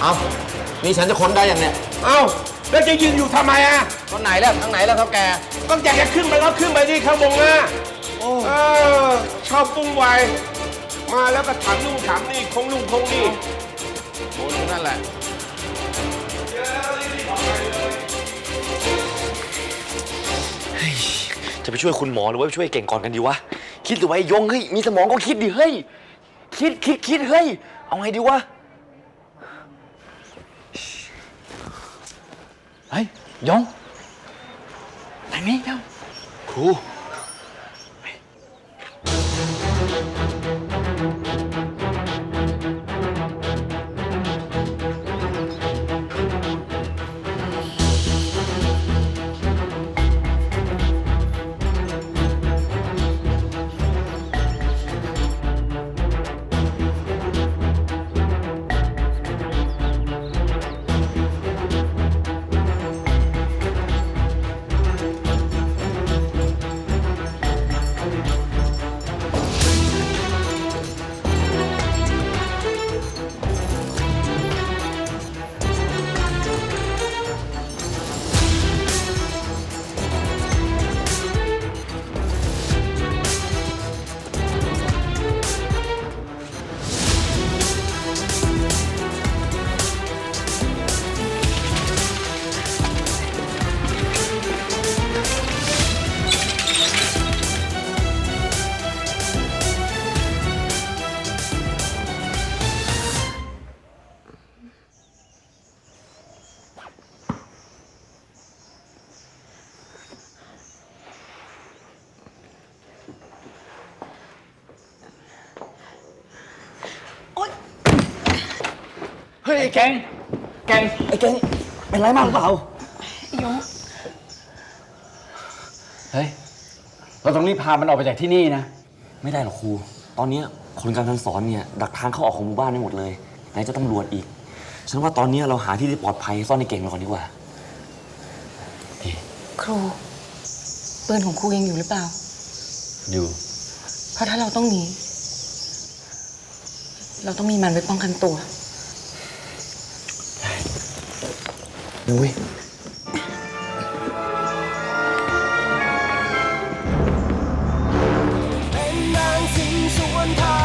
เอานี่ฉันจะค้นได้ยังเนี่ย เอ้าแล้วจะยืนอยู่ทำไมอะตอนไหนแล้วทางไหนแล้วเท่าแกก็อยากจะขึ้นไปก็ขึ้นไปที่ข้างบนอะเออชอบปุ้งไวมาแล้วก็ถามนู่นถามนี่คงนู่นคงนี่โอ้นั่นแหละจะไปช่วยคุณหมอหรือว่าไปช่วยเก่งก่อนกันดีวะ คิดหรือว่าไอ้ยงเฮ้ยมีสมองก็คิดดิเฮ้ย คิดคิดคิดเฮ้ย เอาไงดีวะ เฮ้ยยง เร็วครูเฮ้ยไอ้แกงแกงไอ้แกงเป็นไรมากหรือเปล่า ยงเฮ้ย เราต้องรีบพามันออกไปจากที่นี่นะ ไม่ได้หรอกครู ตอนเนี้ยคนการทันสอนเนี่ยดักทางเข้าออกของหมู่บ้านได้หมดเลยไหนจะตำรวจอีก ฉันว่าตอนเนี้ยเราหาที่ที่ปลอดภัยซ่อนในเก่งเราก่อนดีกว่า ครูปืนของครูยังอยู่หรือเปล่า อยู่ เพราะถ้าเราต้องหนี เราต้องมีมันไว้ป้องกันตัว นุ้ยเป็นนางสิงสวนทา